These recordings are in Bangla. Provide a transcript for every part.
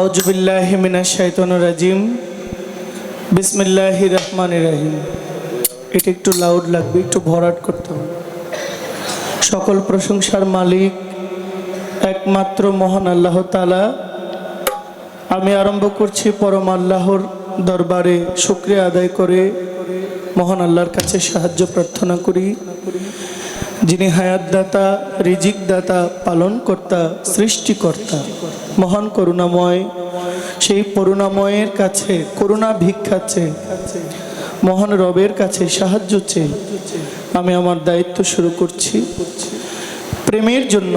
আউজুবিল্লাহ মিনাশ শাইতানির রাজিম। বিসমিল্লাহির রহমানির রহিম। এটা একটু লাউড লাগবে, একটু ভরাট করতে হবে। সকল প্রশংসার মালিক একমাত্র মহান আল্লাহ তালা আমি আরম্ভ করছি পরম আল্লাহর দরবারে শুক্রিয়া আদায় করে, মহান আল্লাহর কাছে সাহায্য প্রার্থনা করি। যিনি হায়াতদাতা, রিজিকদাতা, পালনকর্তা, সৃষ্টিকর্তা। মহান করুণাময়, সেই করুণাময়ের কাছে, করুণা ভিক্ষা চেয়ে মহান রবের কাছে সাহায্য চেয়ে আমি আমার দায়িত্ব শুরু করছি। প্রেমের জন্য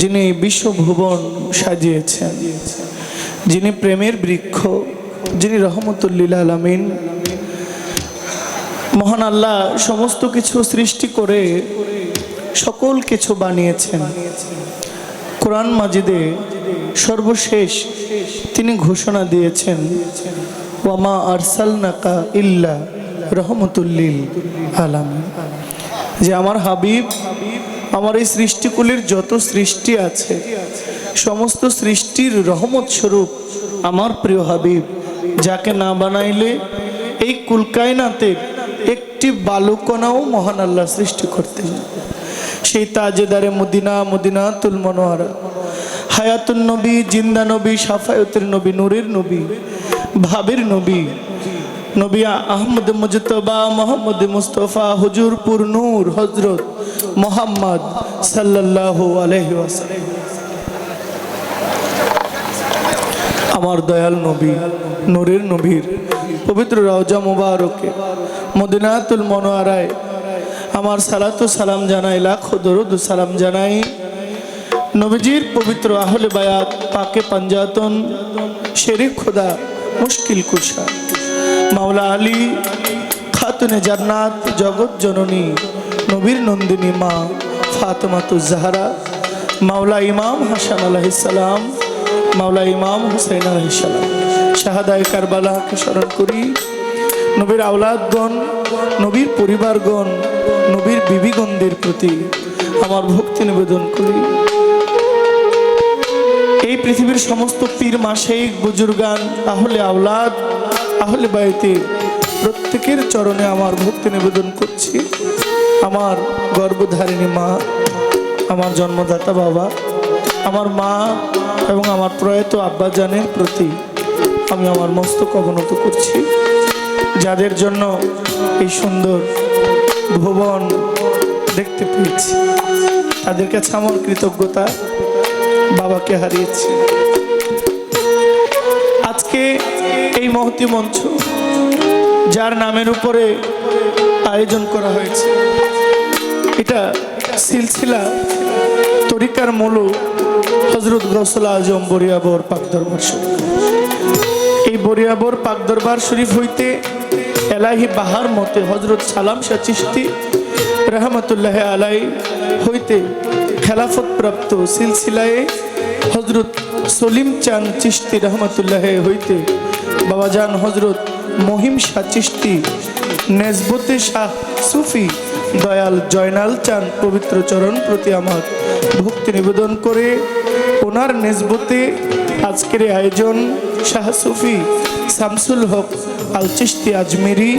যিনি বিশ্বভুবন সাজিয়েছেন, যিনি প্রেমের বৃক্ষ, যিনি রহমতুল্লিল আলমিন, মহান আল্লাহ সমস্ত কিছু সৃষ্টি করে সকল কিছু বানিয়েছেন। কোরআন মাজিদে সর্বশেষ তিনি ঘোষণা দিয়েছেন, ওয়ামা আরসাল নাকা ইল্লা রহমতুল্লিল আলাম যে আমার হাবিব, আমার এই সৃষ্টিকুলির যত সৃষ্টি আছে, সমস্ত সৃষ্টির রহমত স্বরূপ আমার প্রিয় হাবিব, যাকে না বানাইলে এই কুলকায়নাতে একটি বালুকণাও মহান আল্লাহ সৃষ্টি করতেন। সেই তাজেদারে মদিনা মদিনা তুল হায়াতুন নবী, জিন্দা নবী সাফায়তের নবী, নূরের নবী, ভাবের নবী নবী আহমদ মুজতবা, মোহাম্মদ মুস্তফা, হুজুরপুর নূর হজরত মোহাম্মদ আলাইহি ওয়াসাল্লাম। আমার দয়াল নবী, নূরের নবীর পবিত্র রওজা মুবারকে, মদিনাতুল মনোয়ারায়, আমার সালাতু সালাম জানাই, লাখো দরুদ সালাম জানাই। নবীজির পবিত্র আহলে বায়াত, পাকে পাঞ্জাতন, শেরিক খোদা, মুশকিল কুশা মাওলা আলী, খাতুনে জান্নাত, জগৎ জননী, নবীর নন্দিনী মা, ফাতেমাতু জাহারা, মাওলা ইমাম হাসান আলাইসালাম মাওলা ইমাম হুসাইন আলাইসালাম শাহাদায় কারবালাকে স্মরণ করি, নবীর আওলাদগণ, নবীর পরিবারগণ, নবীর বিবিগণদের প্রতি আমার ভক্তি নিবেদন করি। পৃথিবীর সমস্ত পীর মাসিক বুজুর্গান। আহলে আওলাদ আহলে বাড়িতে প্রত্যেকের চরণে আমার ভক্তি নিবেদন করছি। আমার গর্ভধারিণী মা, আমার জন্মদাতা বাবা, আমার মা এবং আমার প্রয়াত আব্বাজানের প্রতি আমি আমার মস্তক অবনত করছি। যাদের জন্য এই সুন্দর ভুবন দেখতে পেয়েছি। তাদের কাছে আমার কৃতজ্ঞতা। বাবাকে হারিয়েছি। আজকে এই মহতি মঞ্চ, যার নামের উপরে আয়োজন করা হয়েছে, এটা সিলসিলা তরিকার মূল হজরত গৌসলা আজম বরিয়াবর পাক দরবার শরীফ। এই বরিয়াবর পাক দরবার শরীফ হইতে এলাহি বাহার মতে হজরত সালাম শাহ চিস্তি রহমতুল্লাহ আলাই হইতে খেলাফত প্রাপ্ত সিলসিলায় হজরত সলিম চান চিস্তি রহমতুল্লাহ হইতে বাবাজান হজরত মহিম শাহ চিস্তি নেজবতে শাহ সুফি দয়াল জয়নাল চান পবিত্র চরণ প্রতি আমার ভক্তি নিবেদন করে ওনার নেজবতে আজকের আয়োজন শাহ সুফি শামসুল হক আল চিস্তি আজমেরি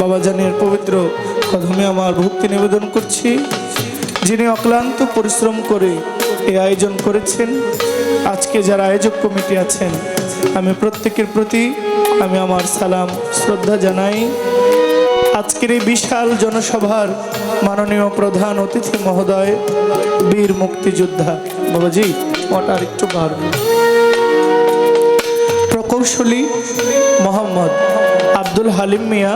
বাবাজানের পবিত্র কদমে আমার ভক্তি নিবেদন করছি। যিনি অক্লান্ত পরিশ্রম করে এই আয়োজন করেছেন, আজকে যারা আয়োজক কমিটি আছেন, আমি প্রত্যেকের প্রতি আমি আমার সালাম, শ্রদ্ধা জানাই। আজকের এই বিশাল জনসভার মাননীয় প্রধান অতিথি মহোদয়, বীর মুক্তিযোদ্ধা। বাবাজি ওটা একটু বাড়বে প্রকৌশলী মোহাম্মদ আব্দুল হালিম মিয়া,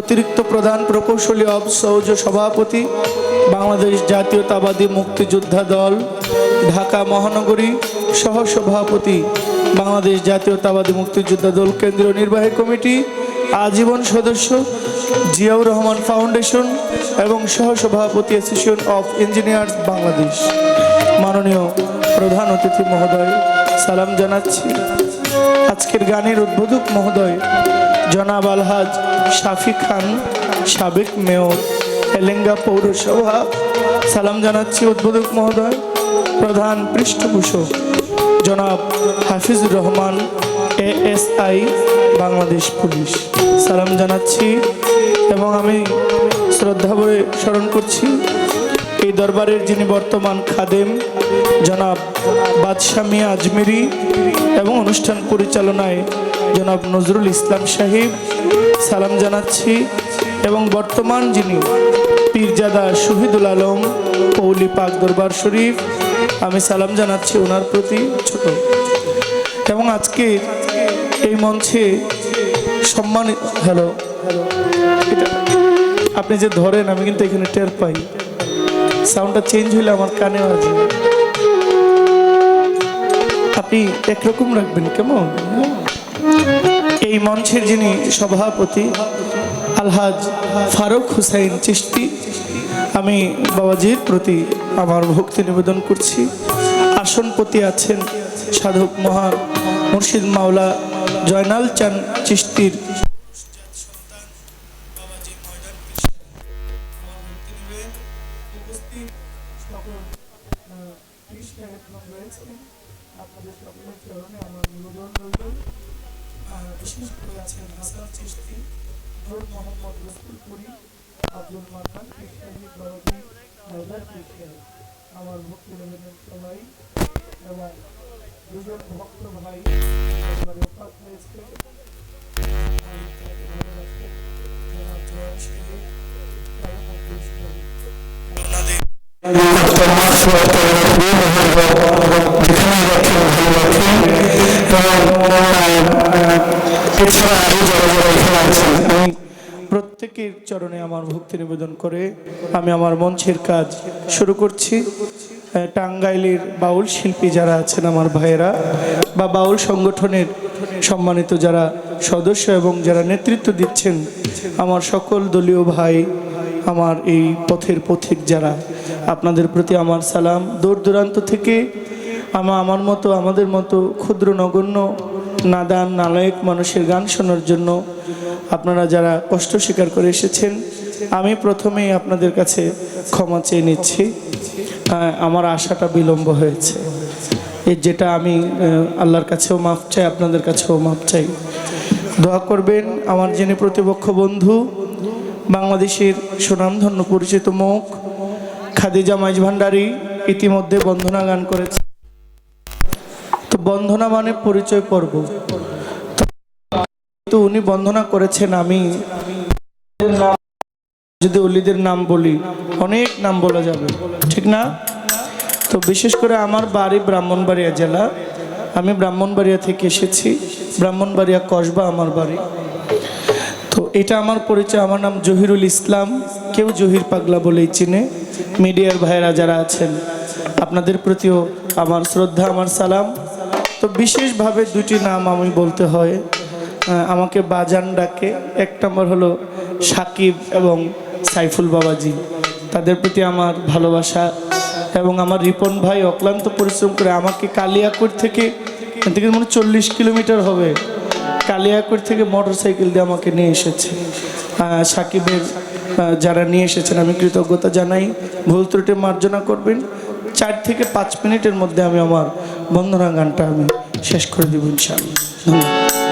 অতিরিক্ত প্রধান প্রকৌশলী অব সৌজ সভাপতি বাংলাদেশ জাতীয়তাবাদী মুক্তিযোদ্ধা দল, ঢাকা মহানগরী সহ সভাপতি বাংলাদেশ জাতীয়তাবাদী মুক্তিযোদ্ধা দল কেন্দ্রীয় নির্বাহী কমিটি, আজীবন সদস্য জিয়াউর রহমান ফাউন্ডেশন এবং সহ সভাপতি অ্যাসোসিয়েশন অফ ইঞ্জিনিয়ার্স বাংলাদেশ। মাননীয় প্রধান অতিথি মহোদয়, সালাম জানাচ্ছি। আজকের গানের উদ্বোধক মহোদয় জনাব আলহাজ শাফি খান, সাবেক মেয়র। এলেঙ্গা পৌরসভা সালাম জানাচ্ছি উদ্বোধক মহোদয়, প্রধান পৃষ্ঠপোষক, জনাব হাফিজুর রহমান, এএসআই, বাংলাদেশ পুলিশ। সালাম জানাচ্ছি এবং আমি শ্রদ্ধা ভরে স্মরণ করছি এই দরবারের যিনি বর্তমান খাদেম, জনাব বাদশাহ মিয়া আজমেরি এবং অনুষ্ঠান পরিচালনায় জনাব নজরুল ইসলাম সাহেব। সালাম জানাচ্ছি এবং বর্তমান যিনি পীরজাদা শহীদুল আলম, পৌলি পাক দরবার শরীফ। আমি সালাম জানাচ্ছি ওনার প্রতি ছোট। এবং আজকে এই মঞ্চে সম্মান, হ্যালো। আপনি যে ধরেন, আমি কিন্তু এখানে টের পাই। সাউন্ডটা চেঞ্জ হলে আমার কানে আছে আপনি একরকম রাখবেন, কেমন? এই মঞ্চের যিনি সভাপতি আলহাজ ফারুক হুসাইন চিস্তি আমি বাবাজির প্রতি আমার ভক্তি নিবেদন করছি। আসনপতি আছেন সাধক মহা মুর্শিদ মাওলা জয়নাল চান চিস্তির মোহাম্মদ রসুলপুরি আব্দুল মান্নান কৃষ্ণজিৎ বাবাজি হায়দার কৃষ্ণ আমার ভক্তি সবাই এবং দুজন ভক্ত ভাই উপাস হয়েছে আমি তাকে মনে রাখব, জনাব জয়ন শিবির, এবং অব্দুল শিবির। আমি প্রত্যেকের চরণে আমার ভক্তি নিবেদন করে আমি আমার মঞ্চের কাজ শুরু করছি। টাঙ্গাইলের বাউল শিল্পী যারা আছেন আমার ভাইয়েরা বা বাউল সংগঠনের সম্মানিত যারা সদস্য এবং যারা নেতৃত্ব দিচ্ছেন আমার সকল দলীয় ভাই, আমার এই পথের পথিক যারা, আপনাদের প্রতি আমার সালাম। দূর দূরান্ত থেকে আমার আমার মতো, আমাদের মতো ক্ষুদ্র নগণ্য নাদান নালায়ক মানুষের গান শোনার জন্য আপনারা যারা কষ্ট স্বীকার করে এসেছেন আমি প্রথমেই আপনাদের কাছে ক্ষমা চেয়ে নিচ্ছি। আহ, আমার আশাটা বিলম্ব হয়েছে। এই যেটা আমি আল্লাহর কাছেও মাপ চাই আপনাদের কাছেও মাপ চাই। দোয়া করবেন আমার যিনি প্রতিপক্ষ বন্ধু বাংলাদেশের সুনামধন্য পরিচিত মুখ খাদিজা মাইজ ভান্ডারী ইতিমধ্যে বন্ধনা গান করেছে। তো বন্ধনা মানে পরিচয় পর্ব। তো উনি বন্ধনা করেছেন আমি। যদি অলিদের নাম বলি, অনেক নাম বলা যাবে, ঠিক না? তো বিশেষ করে আমার বাড়ি ব্রাহ্মণবাড়িয়া জেলা। আমি ব্রাহ্মণবাড়িয়া থেকে এসেছি, ব্রাহ্মণবাড়িয়া কসবা আমার বাড়ি। তো এটা আমার পরিচয়, আমার নাম জহিরুল ইসলাম। কেউ জহির পাগলা বলেই চিনে। মিডিয়ার ভাইয়েরা যারা আছেন, আপনাদের প্রতিও আমার শ্রদ্ধা, আমার সালাম। তো বিশেষভাবে দুটি নাম আমি বলতে হয়। আমাকে বাজান ডাকে। এক নম্বর হলো সাকিব এবং সাইফুল বাবাজি। তাদের প্রতি আমার ভালোবাসা এবং আমার রিপন ভাই অক্লান্ত পরিশ্রম করে আমাকে কালিয়াকুর থেকে থেকে মনে চল্লিশ কিলোমিটার হবে, কালিয়াকুর থেকে মোটর সাইকেল দিয়ে আমাকে নিয়ে এসেছে। সাকিবের যারা নিয়ে এসেছেন, আমি কৃতজ্ঞতা জানাই। ভুল ত্রুটি মার্জনা করবেন। চার থেকে পাঁচ মিনিটের মধ্যে আমি আমার বন্দনা গানটা আমি শেষ করে দেবো ইনশাআল্লাহ। ধন্যবাদ।